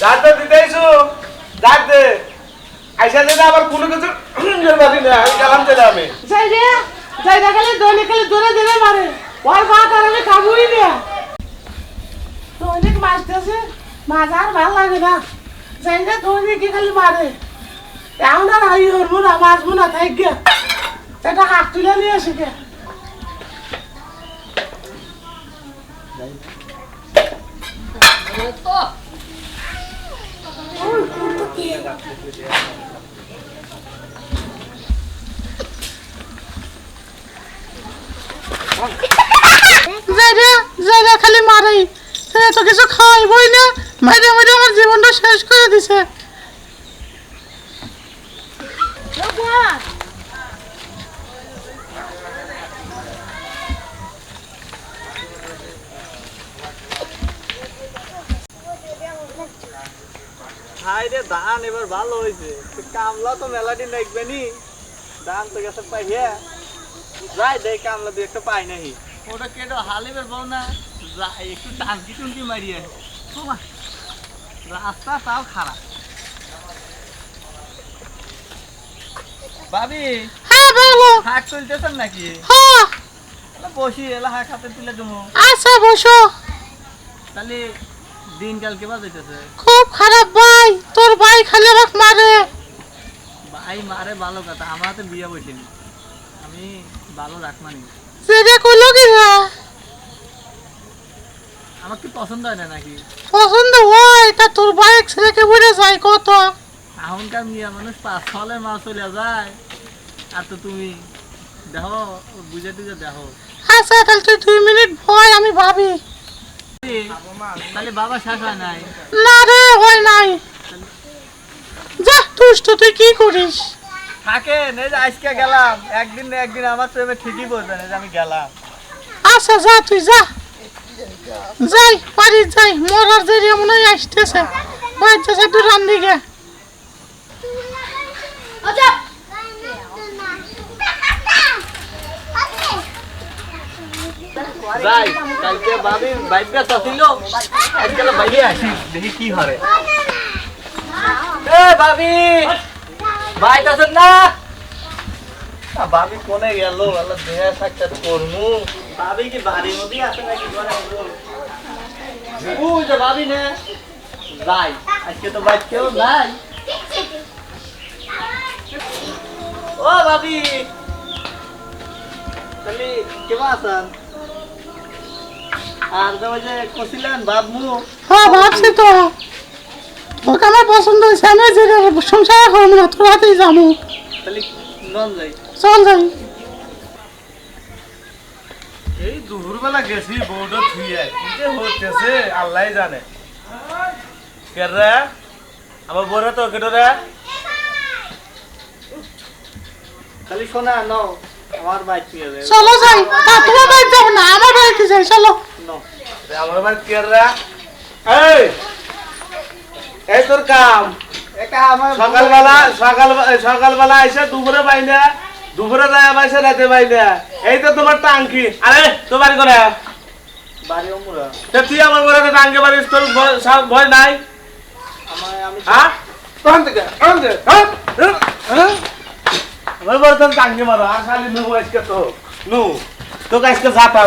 যাতে দিতেইছু যাতে আইসা দিতে আবার কোনো কিছু বাকি না আমি গেলাম চলে আমি। যাই রে যাই দেখালে দৈনিক খালি দৌড়ে দেবে মারে। ওর ভাত আর আমি খাবই না। দৈনিক দিয়েছে মাছ আর ভালো লাগে না। যাই রে দৈনিক খালি মারে। এখন আর হাই হরবো না মাছবো না থাক গে। এটা হাত তুলে নিয়ে আসি গে। যাই রে খালি মারাই সে তো কিছু খাওয়াইবই না। মাইরে মাইরে, আমার জীবনটা শেষ করে দিছে। হাই রে ধান এবার ভালো হয়েছে। কামলা তো মেলাটি দেখবে নি ধান তো গেছে পাই হে। যাই দেখ কামলা দু একটা পাই নাহি। ওটা কেটো হালিবের বল না। যা একটু টানকি টুনকি মারিয়ে রাস্তা তাও খারাপ। ভাবি হ্যাঁ ভালো হাঁক তুলতেছেন নাকি? হ্যাঁ। এলা বসি এলা হাঁক হাতে তুলে দেবো। আচ্ছা বসো। তাহলে দিনকাল কেবা যেতেছে খুব খারাপ ভাই খালি আমাকে মারে। ভাই মারে ভালো কথা আমার হাতে বিয়ে বসেনি আমি ভালো রাখমানি সেটা কইলো কি না? আমার কি পছন্দ হয় না নাকি? পছন্দ হয় তা তোর ভাই ছেলেকে বুঝে যায় কত? এখনকার মেয়ে মানুষ পাঁচ ছলের মাল চলে যায়। আর তো তুমি দেখো বুঝে টুঝে দেখো। আচ্ছা তাহলে তুই দুই মিনিট ভয় আমি ভাবি। তাহলে বাবা শেষ হয় নাই? না রে হয় নাই। দুষ্ট তুই কি করিস? থাকে এই যে আজকে গেলাম। একদিন না একদিন আমার প্রেমে ঠিকই বলবেন যে আমি গেলাম। আচ্ছা যা তুই যা। যাই বাড়ি যাই মরার দেরি মনে হয় আসতেছে। বাড়িতে একটু রান্দি গে যাই কালকে ভাবি বাইকটা চাছিল আজকে বাইরে আসি দেখি কি হবে এ ভাবি বাইক আছেন না আ, ভাবি কোনে গেল আল্লাহ দেহা সাক্ষাৎ করমু ভাবি কি বাড়ির মধ্যেই আছে নাকি ঘরে আসব? ওই যে ভাবি নে যাই আজকে তো বাইক কেউ নাই ও ভাবি তাহলে কেমন আছেন আর যে ওই যে কছিলেন বাবমু হ্যাঁ ভাবছি তো তোকে আমার পছন্দ হয়েছে আমি যে সংসার করব না তোর হাতেই যাব যাই। চল যাই। এই দুপুরবেলা গেছি বউটা থুইয়া। কি যে হতেছে আল্লাহ জানে। কে রে? আমার বউরা তো কেটো রে খালি শোনা ন আমার বাইক নিয়ে যাবে চলো যাই। তা তোমার বাড়ি যাব না আমার বাড়িতে যাই চলো। ন রে, আমার বাড়ি কে রে? এই! এই তোর কাম। সকালবেলা সকাল সকালবেলা আইসে দুপুরে পাই না দুপুরে যায় পাইছে রাতে পাই না এই তো তোমার টাঙ্কি। আরে তো বাড়ি করে বাড়ি তুই আমার ঘরে টাঙ্কি পারিস তোর ভয়- নাই? হ্যাঁ? আমার বলে টাঙ্কি মারো আর খালি নু আজকে তো। নু তোকে আজকে যাতাম